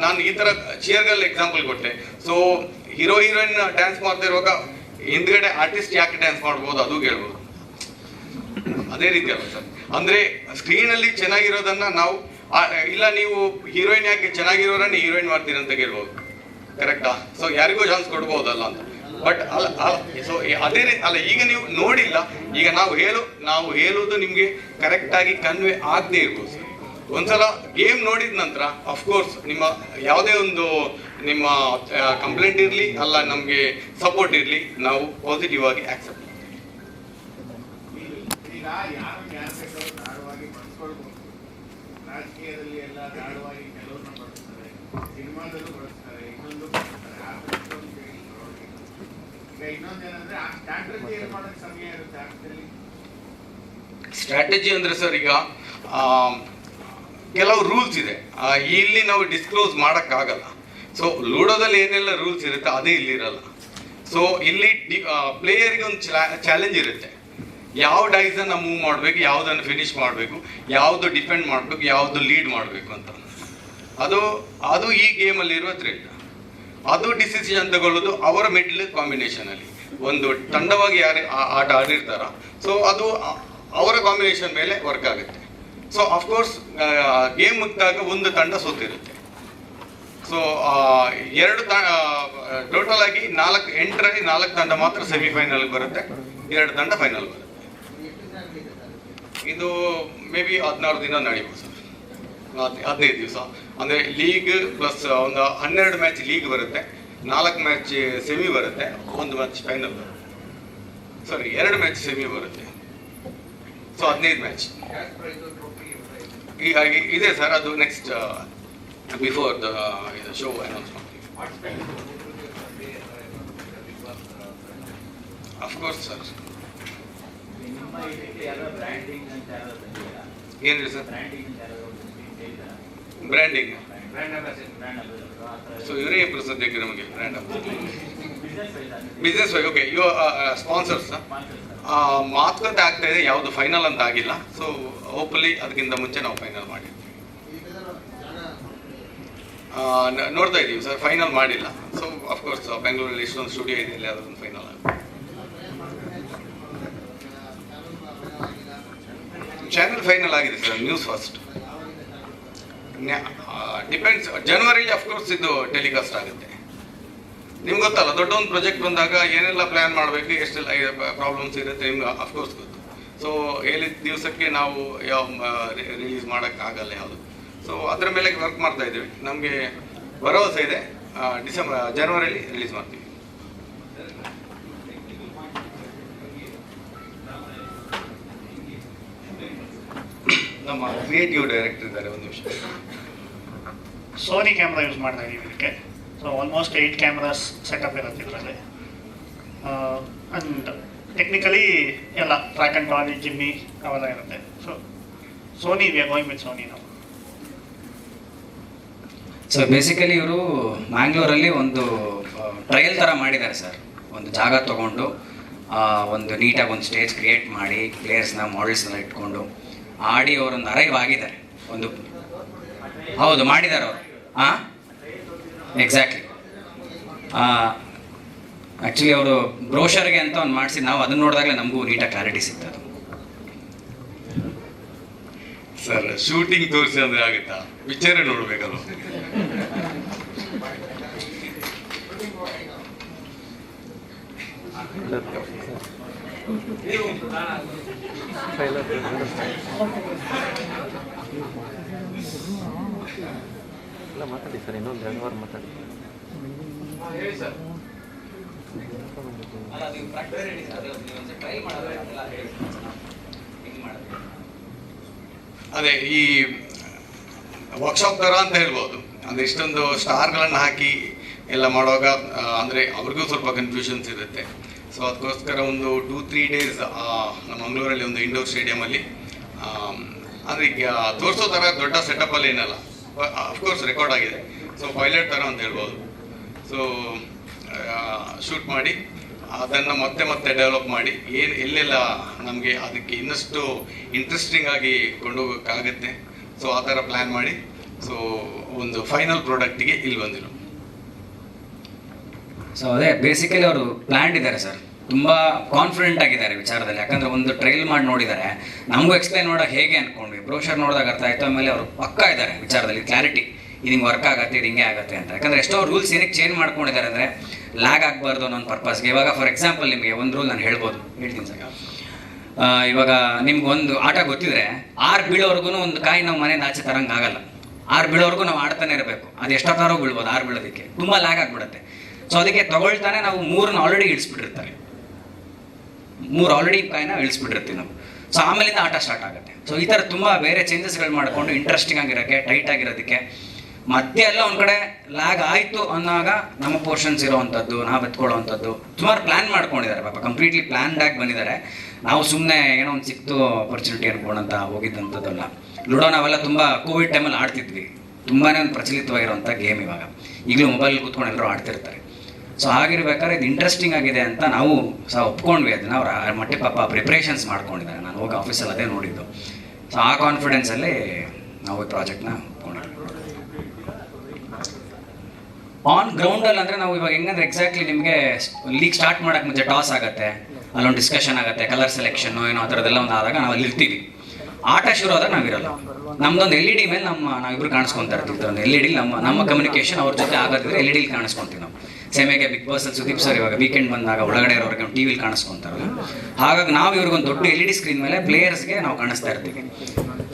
ನಾನು ಈ ತರ ಚಿಯರ್ಗಲ್ ಎಕ್ಸಾಂಪಲ್ ಕೊಟ್ಟೆ. ಸೊ ಹೀರೋ ಹೀರೋಯಿನ್ ಡ್ಯಾನ್ಸ್ ಮಾಡ್ತಾ ಇರುವಾಗ ಹಿಂದ್ಗಡೆ ಆರ್ಟಿಸ್ಟ್ ಯಾಕೆ ಡ್ಯಾನ್ಸ್ ಮಾಡ್ಬೋದು ಅದು ಕೇಳ್ಬೋದು. ಅದೇ ರೀತಿ ಅಲ್ಲ ಅಂದ್ರೆ ಸ್ಕ್ರೀನ್ ಅಲ್ಲಿ ಚೆನ್ನಾಗಿರೋದನ್ನ ನಾವು ಇಲ್ಲ ನೀವು ಹೀರೋಯಿನ್ ಯಾಕೆ ಚೆನ್ನಾಗಿರೋರನ್ನ ಹೀರೋಯಿನ್ ಮಾಡ್ತೀರಿ ಅಂತ ಕೇಳ್ಬೋದು. ಕರೆಕ್ಟಾ ಸೊ ಯಾರಿಗೂ ಚಾನ್ಸ್ ಕೊಡ್ಬೋದಲ್ಲ ಅಂತ. ಬಟ್ ಅಲ್ಲ ಅಲ್ಲ ಸೊ ಅದೇ ರೀತಿ, ಅಲ್ಲ, ಈಗ ನೀವು ನೋಡಿಲ್ಲ. ಈಗ ನಾವು ಹೇಳು, ನಾವು ಹೇಳೋದು ನಿಮ್ಗೆ ಕರೆಕ್ಟ್ ಆಗಿ ಕನ್ವೆ ಆಗದೆ ಇರ್ಬೋದು ಸರ್. ಒಂದ್ಸಲ ಗೇಮ್ ನೋಡಿದ ನಂತರ ಅಫ್ಕೋರ್ಸ್ ನಿಮ್ಮ ಯಾವುದೇ ಒಂದು ನಿಮ್ಮ ಕಂಪ್ಲೇಂಟ್ ಇರಲಿ, ಅಲ್ಲ, ನಮಗೆ ಸಪೋರ್ಟ್ ಇರಲಿ, ನಾವು ಪಾಸಿಟಿವ್ ಆಗಿ ಆಕ್ಸೆಪ್ಟ್ ಈಗ ಯಾರು ಯಾರು ಬೇಕಾದ್ರೂ ದಾಳವಾಗಿ ಬಳಸ್ಕೊಳ್ಬಹುದು ರಾಜಕೀಯದಲ್ಲಿ ಎಲ್ಲ ದಾಳವಾಗಿ ಕೆಲವ್ರನ್ನ ಬಳಸ್ತಾರೆ, ಸಿನಿಮಾದಲ್ಲೂ ಬಳಸ್ತಾರೆ, ಇನ್ನೊಂದು ಬಳಸ್ತಾರೆ. ಆ. ಈಗ ಇನ್ನೊಂದೇನಂದ್ರೆ ಆ ಸ್ಟ್ರಾಟಜಿ ಏನ್ ಮಾಡೋಕೆ ಸಮಯ ಇರುತ್ತೆ ಆಟದಲ್ಲಿ ಸ್ಟ್ರಾಟಜಿ ಅಂದ್ರೆ ಸರ್ ಈಗ ಕೆಲವು ರೂಲ್ಸ್ ಇದೆ. ಇಲ್ಲಿ ನಾವು ಡಿಸ್ಕ್ಲೋಸ್ ಮಾಡೋಕ್ಕಾಗಲ್ಲ. ಸೊ ಲೂಡೋದಲ್ಲಿ ಏನೆಲ್ಲ ರೂಲ್ಸ್ ಇರುತ್ತೆ, ಅದೇ ಇಲ್ಲಿರಲ್ಲ ಸೊ ಇಲ್ಲಿ ಪ್ಲೇಯರ್ಗೆ ಒಂದು ಚಾಲೆಂಜ್ ಇರುತ್ತೆ. ಯಾವ ಡೈಸನ್ನು ಮೂವ್ ಮಾಡಬೇಕು, ಯಾವುದನ್ನು ಫಿನಿಶ್ ಮಾಡಬೇಕು, ಯಾವುದು ಡಿಪೆಂಡ್ ಮಾಡಬೇಕು, ಯಾವುದು ಲೀಡ್ ಮಾಡಬೇಕು ಅಂತ. ಅದು ಅದು ಈ ಗೇಮಲ್ಲಿ ಇರುವ ಅದು ಡಿಸಿಷನ್ ತಗೊಳ್ಳೋದು ಅವರ ಮಿಡ್ಲ್ ಕಾಂಬಿನೇಷನ್ ಅಲ್ಲಿ. ಒಂದು ತಂಡವಾಗಿ ಯಾರು ಆಟ ಆಡಿರ್ತಾರ. ಸೊ ಅದು ಅವರ ಕಾಂಬಿನೇಷನ್ ಮೇಲೆ ವರ್ಕ್ ಆಗುತ್ತೆ. ಸೊ ಅಫ್ಕೋರ್ಸ್ ಗೇಮ್ ಮುಗಿದಾಗ ಒಂದು ತಂಡ ಸೋತಿರುತ್ತೆ. ಸೊ ಎರಡು ಟೋಟಲ್ ಆಗಿ ನಾಲ್ಕು, ಎಂಟರಲ್ಲಿ ನಾಲ್ಕು ತಂಡ ಮಾತ್ರ ಸೆಮಿಫೈನಲ್ ಬರುತ್ತೆ. ಎರಡು ತಂಡ ಫೈನಲ್ ಬರುತ್ತೆ. ಇದು ಮೇ ಬಿ ಹದಿನಾರು ದಿನ ನಡೆಯುವುದು ಸರ್. ಹದ್- ಹದಿನೈದು ದಿವಸ. ಅಂದರೆ ಲೀಗ್ ಪ್ಲಸ್ ಒಂದು ಹನ್ನೆರಡು ಮ್ಯಾಚ್ ಲೀಗ್ ಬರುತ್ತೆ. ನಾಲ್ಕು ಮ್ಯಾಚ್ ಸೆಮಿ ಬರುತ್ತೆ. ಒಂದು ಮ್ಯಾಚ್ ಫೈನಲ್ ಸಾರಿ ಎರಡು ಮ್ಯಾಚ್ ಸೆಮಿ ಬರುತ್ತೆ. ಸೊ ಹದಿನೈದು ಮ್ಯಾಚ್ ಹೀಗಾಗಿ ಇದೆ ಸರ್. ಅದು next before the show announce ಮಾಡ್ತೀವಿ. ಅಫ್ಕೋರ್ಸ್ ಸರ್ ನಿಮ್ಮ ಇದಕ್ಕೆ ಯಾರೋ ಬ್ರ್ಯಾಂಡಿಂಗ್ ಅಂತ ಯಾರೋ ತಂದಿದ್ದೀರಾ ಏನ್ರಿ ಸರ್? ಬ್ರ್ಯಾಂಡಿಂಗ್ ಸೊ ಇವರೇ ಇಬ್ಬರು ಸದ್ಯಕ್ಕೆ ನಮಗೆ brand business okay you sponsors sponsor sir ಆ, ಮಾತುಕತೆ ಆಗ್ತಾ ಇದೆ ಯಾವುದು ಫೈನಲ್ ಅಂತ ಆಗಿಲ್ಲ. ಸೊ ಹೋಪ್ಫುಲಿ ಅದಕ್ಕಿಂತ ಮುಂಚೆ ನಾವು ಫೈನಲ್ ಮಾಡಿದ್ವಿ. ನೋಡ್ತಾ ಇದ್ದೀವಿ ಸರ್ ಫೈನಲ್ ಮಾಡಿಲ್ಲ. ಸೊ ಅಫ್ಕೋರ್ಸ್ ಬೆಂಗಳೂರಲ್ಲಿ ಇಷ್ಟೊಂದು ಸ್ಟುಡಿಯೋ ಇದೆ ಅಲ್ಲಿ ಅದೊಂದು ಫೈನಲ್ ಚಾನೆಲ್ ಫೈನಲ್ ಆಗಿದೆ ಸರ್ ನ್ಯೂಸ್ ಫಸ್ಟ್ ಡಿಪೆಂಡ್ಸ್ ಜನವರಿಲಿ ಅಫ್ಕೋರ್ಸ್ ಇದು ಟೆಲಿಕಾಸ್ಟ್ ಆಗುತ್ತೆ. ನಿಮ್ಗೆ ಗೊತ್ತಲ್ಲ ದೊಡ್ಡ ಒಂದು ಪ್ರಾಜೆಕ್ಟ್ ಬಂದಾಗ ಏನೆಲ್ಲ ಪ್ಲಾನ್ ಮಾಡಬೇಕು, ಎಷ್ಟೆಲ್ಲ ಪ್ರಾಬ್ಲಮ್ಸ್ ಇರುತ್ತೆ ನಿಮ್ಗೆ ಅಫ್ಕೋರ್ಸ್ ಗೊತ್ತು. ಸೊ ಹೇಳಿದ ದಿವಸಕ್ಕೆ ನಾವು ಯಾವ ರಿಲೀಸ್ ಮಾಡೋಕ್ಕಾಗಲ್ಲ ಯಾವುದು. ಸೊ ಅದರ ಮೇಲೆ ವರ್ಕ್ ಮಾಡ್ತಾ ಇದ್ದೀವಿ. ನಮಗೆ ಭರವಸೆ ಇದೆ ಡಿಸೆಂಬರ್ ಜನವರಿಲಿ ರಿಲೀಸ್ ಮಾಡ್ತೀವಿ. ನಮ್ಮ ಕ್ರಿಯೇಟಿವ್ ಡೈರೆಕ್ಟರ್ ಇದ್ದಾರೆ ಒಂದು ವಿಷಯ ಸೋನಿ ಕ್ಯಾಮ್ರಾ ಯೂಸ್ ಮಾಡ್ತಾ ಇದ್ದೀವಿ ಇದಕ್ಕೆ. So almost eight cameras setup ಇರುತ್ತೆ ಇದರಲ್ಲಿ. ಅಂಡ್ ಟೆಕ್ನಿಕಲಿ ಎಲ್ಲ ಟ್ರ್ಯಾಕ್ ಅಂಡ್ ಟ್ರಾಲಿ ಜಿಮ್ಮಿ ಅವೆಲ್ಲ ಇರುತ್ತೆ. So Sony we are going with Sony ನಾವು ಸೊ ಬೇಸಿಕಲಿ ಇವರು ಮ್ಯಾಂಗ್ಳೂರಲ್ಲಿ ಒಂದು ಟ್ರಯಲ್ ಥರ ಮಾಡಿದ್ದಾರೆ ಸರ್. ಒಂದು ಜಾಗ ತೊಗೊಂಡು ಆ, ಒಂದು ನೀಟಾಗಿ ಒಂದು ಸ್ಟೇಜ್ ಕ್ರಿಯೇಟ್ ಮಾಡಿ ಪ್ಲೇಯರ್ಸ್ನ ಮಾಡೆಲ್ಸ್ನ ಇಟ್ಕೊಂಡು ಆಡಿ ಅವರೊಂದು ಅರೈವ್ ಆಗಿದ್ದಾರೆ ಒಂದು ಹೌದು ಮಾಡಿದ್ದಾರೆ ಅವರು. ಹಾಂ ಎಕ್ಸಾಕ್ಟ್ಲಿ ಆ್ಯಕ್ಚುಲಿ ಅವರು ಬ್ರೋಷರ್ಗೆ ಅಂತ ಒಂದು ಮಾಡಿಸಿ ನಾವು ಅದನ್ನ ನೋಡಿದಾಗಲೇ ನಮಗೂ ನೀಟಾಗಿ ಕ್ಲಾರಿಟಿ ಸಿಗ್ತದೆ. ಸರ್ ಶೂಟಿಂಗ್ ತೋರಿಸಿ ಅಂದರೆ ಆಗುತ್ತಾ? ಪಿಕ್ಚರೇ ನೋಡ್ಬೇಕಲ್ವ? ಅದೇ, ಈ ವರ್ಕ್ಶಾಪ್ ತರ ಅಂತ ಹೇಳ್ಬೋದು. ಅಂದ್ರೆ ಇಷ್ಟೊಂದು ಸ್ಟಾರ್ಗಳನ್ನು ಹಾಕಿ ಎಲ್ಲ ಮಾಡುವಾಗ ಅಂದ್ರೆ ಅವ್ರಿಗೂ ಸ್ವಲ್ಪ ಕನ್ಫ್ಯೂಷನ್ಸ್ ಇರುತ್ತೆ. ಸೊ ಅದಕ್ಕೋಸ್ಕರ ಒಂದು ಟೂ ತ್ರೀ ಡೇಸ್ ನಮ್ಮ ಮಂಗಳೂರಲ್ಲಿ ಒಂದು ಇಂಡೋರ್ ಸ್ಟೇಡಿಯಮಲ್ಲಿ ಅಂದರೆ ಈಗ ತೋರಿಸೋ ಥರ ದೊಡ್ಡ ಸೆಟಪಲ್ಲಿ ಏನಲ್ಲ. ಅಫ್ಕೋರ್ಸ್ ರೆಕಾರ್ಡ್ ಆಗಿದೆ. ಸೊ ಪೈಲಟ್ ಥರ ಅಂತ ಹೇಳ್ಬೋದು. ಸೊ ಶೂಟ್ ಮಾಡಿ, ಅದನ್ನು ಮತ್ತೆ ಮತ್ತೆ ಡೆವಲಪ್ ಮಾಡಿ, ಏನು, ಎಲ್ಲೆಲ್ಲ ನಮಗೆ ಅದಕ್ಕೆ ಇನ್ನಷ್ಟು ಇಂಟ್ರೆಸ್ಟಿಂಗ್ ಆಗಿ ಕೊಂಡೋಗೋಕ್ಕಾಗತ್ತೆ. ಸೊ ಆ ಥರ ಪ್ಲ್ಯಾನ್ ಮಾಡಿ ಸೊ ಒಂದು ಫೈನಲ್ ಪ್ರಾಡಕ್ಟಿಗೆ ಇಲ್ಲಿ ಬಂದಿರೋ ಸೊ ಅದೇ ಬೇಸಿಕಲಿ ಅವರು ಪ್ಲ್ಯಾಂಡ್ ಇದ್ದಾರೆ ಸರ್ ತುಂಬ ಕಾನ್ಫಿಡೆಂಟ್ ಆಗಿದ್ದಾರೆ ವಿಚಾರದಲ್ಲಿ. ಯಾಕಂದ್ರೆ ಒಂದು ಟ್ರೈಲ್ ಮಾಡಿ ನೋಡಿದ್ದಾರೆ. ನಮಗೂ ಎಕ್ಸ್ಪ್ಲೈನ್ ಮಾಡೋಕೆ ಹೇಗೆ ಅನ್ಕೊಂಡ್ವಿ. ಬ್ರೋಷರ್ ನೋಡಿದಾಗ ಅರ್ಥ ಆಯ್ತು. ಆಮೇಲೆ ಅವರು ಪಕ್ಕ ಇದ್ದಾರೆ ವಿಚಾರದಲ್ಲಿ. ಕ್ಲಾರಿಟಿ ಇದು ವರ್ಕ್ ಆಗುತ್ತೆ, ಇದು ಹಿಂಗೆ ಆಗುತ್ತೆ ಅಂತ. ಯಾಕಂದ್ರೆ ಎಷ್ಟೋ ರೂಲ್ಸ್ ಏನಕ್ಕೆ ಚೇಂಜ್ ಮಾಡ್ಕೊಂಡಿದ್ದಾರೆ ಅಂದರೆ ಲ್ಯಾಗ್ ಆಗಬಾರ್ದು ಅನ್ನೋ ಪರ್ಪಸ್ಗೆ ಇವಾಗ ಫಾರ್ ಎಕ್ಸಾಂಪಲ್ ನಿಮಗೆ ಒಂದು ರೂಲ್ ನಾನು ಹೇಳ್ಬೋದು. ಹೇಳ್ತೀನಿ ಸರ್ ಇವಾಗ ನಿಮ್ಗೆ ಒಂದು ಆಟ ಗೊತ್ತಿದ್ರೆ ಆರು ಬೀಳೋವರೆಗೂ ಒಂದು ಕಾಯಿ ನಾವು ಮನೆಯಿಂದ ಆಚೆ ತರಂಗೆ ಆಗಲ್ಲ ಆರು ಬೀಳೋವರೆಗೂ ನಾವು ಆಡ್ತಾನೆ ಇರಬೇಕು. ಅದು ಎಷ್ಟೊತ್ತಾರೋ ಬೀಳ್ಬೋದು ಆರು ಬೀಳೋದಕ್ಕೆ. ತುಂಬ ಲ್ಯಾಗ್ ಆಗ್ಬಿಡುತ್ತೆ. ಸೊ ಅದಕ್ಕೆ ತಗೊಳ್ತಾನೆ ನಾವು ಮೂರನ್ನ ಆಲ್ರೆಡಿ ಇಳಿಸ್ಬಿಟ್ಟಿರ್ತಾರೆ. ಮೂರು ಆಲ್ರೆಡಿ ಕಾಯಿನ ಇಳಿಸ್ಬಿಟ್ಟಿರ್ತೀವಿ ನಾವು. ಸೊ ಆಮೇಲಿಂದ ಆಟ ಸ್ಟಾರ್ಟ್ ಆಗುತ್ತೆ. ಸೊ ಈ ಥರ ತುಂಬ ಬೇರೆ ಚೇಂಜಸ್ಗಳು ಮಾಡಿಕೊಂಡು ಇಂಟ್ರೆಸ್ಟಿಂಗ್ ಆಗಿರೋಕ್ಕೆ ಟೈಟ್ ಆಗಿರೋದಕ್ಕೆ, ಮತ್ತೆ ಎಲ್ಲ ಒಂದು ಕಡೆ ಲ್ಯಾಗ್ ಆಯಿತು ಅನ್ನೋವಾಗ ನಮ್ಮ ಪೋರ್ಷನ್ಸ್ ಇರೋವಂಥದ್ದು ನಾವು ಎತ್ಕೊಳ್ಳೋವಂಥದ್ದು ಸುಮಾರು ಪ್ಲ್ಯಾನ್ ಮಾಡ್ಕೊಂಡಿದ್ದಾರೆ. ಪಾಪ ಕಂಪ್ಲೀಟ್ಲಿ ಪ್ಲ್ಯಾನ್ಡ್ ಆಗಿ ಬಂದಿದ್ದಾರೆ. ನಾವು ಸುಮ್ಮನೆ ಏನೋ ಒಂದು ಸಿಕ್ತು ಅಪರ್ಚುನಿಟಿ ಅನ್ಕೊಂಡಂತ ಹೋಗಿದ್ದಂಥದ್ದಲ್ಲ. ಲುಡೋ ನಾವೆಲ್ಲ ತುಂಬ ಕೋವಿಡ್ ಟೈಮಲ್ಲಿ ಆಡ್ತಿದ್ವಿ. ತುಂಬಾ ಒಂದು ಪ್ರಚಲಿತವಾಗಿರುವಂಥ ಗೇಮ್ ಇವಾಗ. ಈಗಲೂ ಮೊಬೈಲ್ ಕೂತ್ಕೊಂಡು ಎಲ್ಲರೂ ಆಡ್ತಿರ್ತಾರೆ. ಸೊ ಹಾಗಿರ್ಬೇಕಾದ್ರೆ ಇದು ಇಂಟ್ರೆಸ್ಟಿಂಗ್ ಆಗಿದೆ ಅಂತ ನಾವು ಸಹ ಒಪ್ಕೊಂಡ್ವಿ ಅದನ್ನ. ಅವ್ರ ಮಟ್ಟಿ ಪಾಪ ಪ್ರಿಪ್ರೇಷನ್ಸ್ ಮಾಡ್ಕೊಂಡಿದ್ದಾರೆ. ನಾನು ಹೋಗಿ ಆಫೀಸಲ್ಲಿ ಅದೇ ನೋಡಿದ್ದು. ಸೊ ಆ ಕಾನ್ಫಿಡೆನ್ಸಲ್ಲಿ ನಾವು ಈ ಪ್ರಾಜೆಕ್ಟ್ನ ಆನ್ ಗ್ರೌಂಡಲ್ಲಿ ಅಂದರೆ ನಾವು ಇವಾಗ ಹೆಂಗಂದ್ರೆ ಎಕ್ಸಾಕ್ಟ್ಲಿ ನಿಮಗೆ ಲೀಗ್ ಸ್ಟಾರ್ಟ್ ಮಾಡೋಕ್ಕೆ ಮುಂಚೆ ಟಾಸ್ ಆಗುತ್ತೆ, ಅಲ್ಲೊಂದು ಡಿಸ್ಕಷನ್ ಆಗುತ್ತೆ ಕಲರ್ ಸೆಲೆಕ್ಷನ್ ಏನೋ ಆ ಥರದ್ದೆಲ್ಲ ಒಂದು ಆದಾಗ ನಾವು ಅಲ್ಲಿ ಇರ್ತೀವಿ. ಆಟ ಶುರು ಆದಾಗ ನಾವಿರಲ್ಲ ನಮ್ದೊಂದು ಎಲ್ ಇ ಡಿ ಮೇಲೆ ನಮ್ಮ ನಾವಿಬ್ರು ಕಾಣಿಸ್ಕೊಂತಾ ಇರ್ತೀವಿ. ಒಂದು ಎಲ್ ಇ ಡಿ ನಮ್ಮ ನಮ್ಮ ಕಮ್ಯುನಿಕೇಶನ್ ಅವ್ರ ಜೊತೆ ಆಗೋದಿದ್ರೆ ಎಲ್ ಇ ಡಿಲಿ ಕಾಣಿಸ್ಕೊಂತೀವಿ ನಾವು. ಸೇಮೆಗೆ ಬಿಗ್ ಬಾಸ್ ಅಲ್ಲಿ ಸುದೀಪ್ ಸರ್ ಇವಾಗ ವೀಕೆಂಡ್ ಬಂದಾಗ ಒಳಗಡೆ ಇರೋರ್ಗೆ ಟಿ ವಿಲಿ ಕಾಣಿಸ್ಕೊಂತಾರಲ್ಲ? ಹಾಗಾಗಿ ನಾವು ಇವ್ರಿಗೊಂದು ದೊಡ್ಡ ಎಲ್ ಇ ಸ್ಕ್ರೀನ್ ಮೇಲೆ ಪ್ಲೇಯರ್ಸ್ಗೆ ನಾವು ಕಾಣಿಸ್ತಾ ಇರ್ತೀವಿ.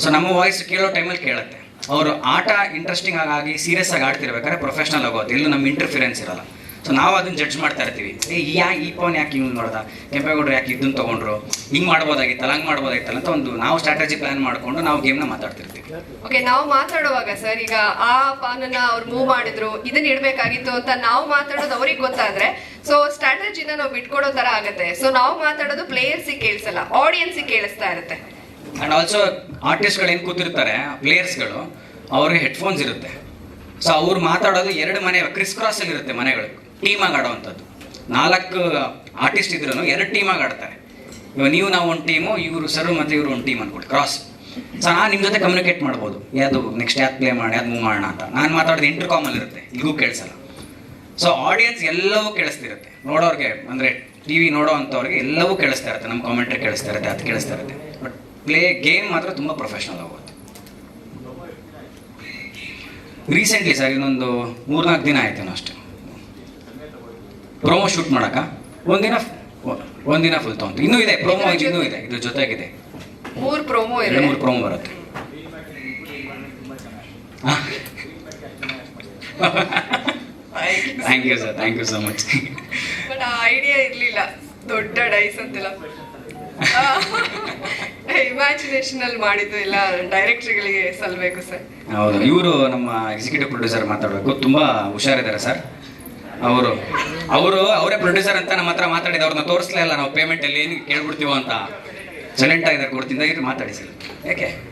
ಸೊ ನಮ್ಮ ವಾಯ್ಸ್ ಕೇಳೋ ಟೈಮಲ್ಲಿ ಕೇಳುತ್ತೆ. ಅವರು ಆಟ ಇಂಟ್ರೆಸ್ಟಿಂಗ್ ಆಗಿ ಸೀರಿಯಸ್ ಆಗಿ ಆಡ್ತಿರ್ಬೇಕಾದ್ರೆ ಪ್ರೊಫೆಷನಲ್ ಆಗೋದು. ಎಲ್ಲೂ ನಮ್ಮ ಇಂಟರ್ಫಿರೆನ್ಸ್ ಇರಲ್ಲ. ಸೊ ನಾವು ಅದನ್ನ ಜಡ್ಜ್ ಮಾಡ್ತಾ ಇರ್ತೀವಿ. ಏ ಯಾ ಈ ಪವನ್ ಯಾಕೆ ಇವ್ನು ನೋಡ್ದ? ಕೆಂಪೇಗೌಡರು ಯಾಕೆ ಇದನ್ನ ತೊಗೊಂಡ್ರು? ಹಿಂಗ್ ಮಾಡ್ಬೋದಾಗಿತ್ತಲ್ಲ ಹಂಗೆ ಮಾಡ್ಬೋದಾಗಿತ್ತಲ್ಲ ಅಂತ ಒಂದು ನಾವು ಸ್ಟ್ರಾಟಜಿ ಪ್ಲಾನ್ ಮಾಡಿಕೊಂಡು ನಾವು ಗೇಮ್ನ ಮಾತಾಡ್ತಿರ್ತೀವಿ. ಓಕೆ ನಾವು ಮಾತಾಡುವಾಗ ಸರ್ ಈಗ ಆ ಪಾನನ್ನ ಅವ್ರು ಮೂವ್ ಮಾಡಿದ್ರು ಇದನ್ನ ಇಡ್ಬೇಕಾಗಿತ್ತು ಅಂತ ನಾವು ಮಾತಾಡೋದು ಅವ್ರಿಗೆ ಗೊತ್ತಾದ್ರೆ ಸೊ ಸ್ಟ್ರಾಟಜಿನ ನಾವು ಬಿಟ್ಕೊಡೋ ತರ ಆಗುತ್ತೆ. ಸೊ ನಾವು ಮಾತಾಡೋದು ಪ್ಲೇಯರ್ಸಿಗೆ ಕೇಳಿಸಲ್ಲ ಆಡಿಯನ್ಸ್ ಕೇಳಿಸ್ತಾ ಇರುತ್ತೆ. ಅಂಡ್ ಆಲ್ಸೋ ಆರ್ಟಿಸ್ಟ್ಗಳು ಏನು ಕೂತಿರ್ತಾರೆ ಪ್ಲೇಯರ್ಸ್ಗಳು ಅವ್ರಿಗೆ ಹೆಡ್ಫೋನ್ಸ್ ಇರುತ್ತೆ. ಸೊ ಅವ್ರು ಮಾತಾಡೋದು ಎರಡು ಮನೆ ಕ್ರಿಸ್ ಕ್ರಾಸಲ್ಲಿ ಇರುತ್ತೆ ಮನೆಗಳು. ಟೀಮಾಗಿ ಆಡೋವಂಥದ್ದು ನಾಲ್ಕು ಆರ್ಟಿಸ್ಟ್ ಇದ್ರೂ ಎರಡು ಟೀಮಾಗಿ ಆಡ್ತಾರೆ ಇವಾಗ ನೀವು ನಾವು ಒಂದು ಟೀಮು, ಇವರು ಸರ್ ಮತ್ತು ಇವರು ಒಂದು ಟೀಮ್ ಅನ್ಕೊಡಿ ಕ್ರಾಸ್ ಸೊ ನಾನು ನಿಮ್ಮ ಜೊತೆ ಕಮ್ಯುನಿಕೇಟ್ ಮಾಡ್ಬೋದು. ಯಾವುದು ನೆಕ್ಸ್ಟ್ ಯಾವ್ದು ಪ್ಲೇ ಮಾಡಿ ಯಾವ್ದು ಮೂವ್ ಮಾಡೋಣ ಅಂತ. ನಾನು ಮಾತಾಡೋದು ಇಂಟರ್ ಕಾಮಲ್ಲಿ ಇರುತ್ತೆ ಇಲ್ಲಿಗೂ ಕೇಳಿಸಲ್ಲ. ಸೊ ಆಡಿಯನ್ಸ್ ಎಲ್ಲವೂ ಕೇಳಿಸ್ತಿರುತ್ತೆ ನೋಡೋರಿಗೆ, ಅಂದರೆ ಟಿ ವಿ ನೋಡೋ ಅಂಥವ್ರಿಗೆ ಎಲ್ಲವೂ ಕೇಳಿಸ್ತಾ ಇರುತ್ತೆ. ನಮ್ಮ ಕಾಮೆಂಟ್ರಿ ಕೇಳಿಸ್ತಾ ಇರುತ್ತೆ, ಅದು ಕೇಳಿಸ್ತಾ ಇರುತ್ತೆ. ಬಟ್ ಪ್ಲೇ ಗೇಮ್ ಮಾತ್ರ ತುಂಬ ಪ್ರೊಫೆಷ್ನಲ್ ಆಗುತ್ತೆ. ರೀಸೆಂಟ್ಲಿ ಸರ್ ಇನ್ನೊಂದು ಮೂರ್ನಾಲ್ಕು ದಿನ ಆಯಿತು ಅಷ್ಟೇ. ಪ್ರೋಮೋ ಶೂಟ್ ಮಾಡಕ ಒಂದಿನ ಒಂದಿನ ಫುಲ್ ತಗೊಂತು ಇನ್ನೂ ಇದೆ ಪ್ರೋಮೋ ಇನ್ನೂ ಇದೆ ಇದ್ರ ಜೊತೆಗಿದೆ. ಮೂರು ಪ್ರೋಮೋ ಇದೆ. ಮೂರು ಪ್ರೋಮೋ ಬರುತ್ತೆ. Thank you sir thank you so much but ಆ ಐಡಿಯಾ ಇರಲಿಲ್ಲ. ದೊಡ್ಡ ಡೈಸ್ ಅಂತೆಲ್ಲ. ಇಮ್ಯಾಜಿನೇಷನ್ ಅಲ್ಲಿ ಮಾಡಿದ್ದು ಇಲ್ಲ ಡೈರೆಕ್ಟರ್ಗಳಿಗೆ ಸಲ್ಬೇಕು ಸರ್ ಹೌದು. ಇವರು ನಮ್ಮ ಎಕ್ಸಿಕ್ಯೂಟಿವ್ ಪ್ರೊಡ್ಯೂಸರ್ ಮಾತಾಡಬೇಕು. ತುಂಬಾ ಹುಷಾರಿದ್ದಾರೆ ಸರ್ ಅವರು. ಅವರು ಅವರೇ ಪ್ರೊಡ್ಯೂಸರ್ ಅಂತ ನಮ್ಮ ಹತ್ರ ಮಾತಾಡಿದ ಅವ್ರನ್ನ ತೋರಿಸ್ಲೇ ಇಲ್ಲ ನಾವು ಪೇಮೆಂಟ್ ಅಲ್ಲಿ ಏನು ಕೇಳ್ಬಿಡ್ತೀವೋ ಅಂತ. ಸೈಲೆಂಟ್ ಆಗಿದ್ದಾರೆ ಕೊಡ್ತೀನಿ ಮಾತಾಡಿ ಸರ್. ಯಾಕೆ?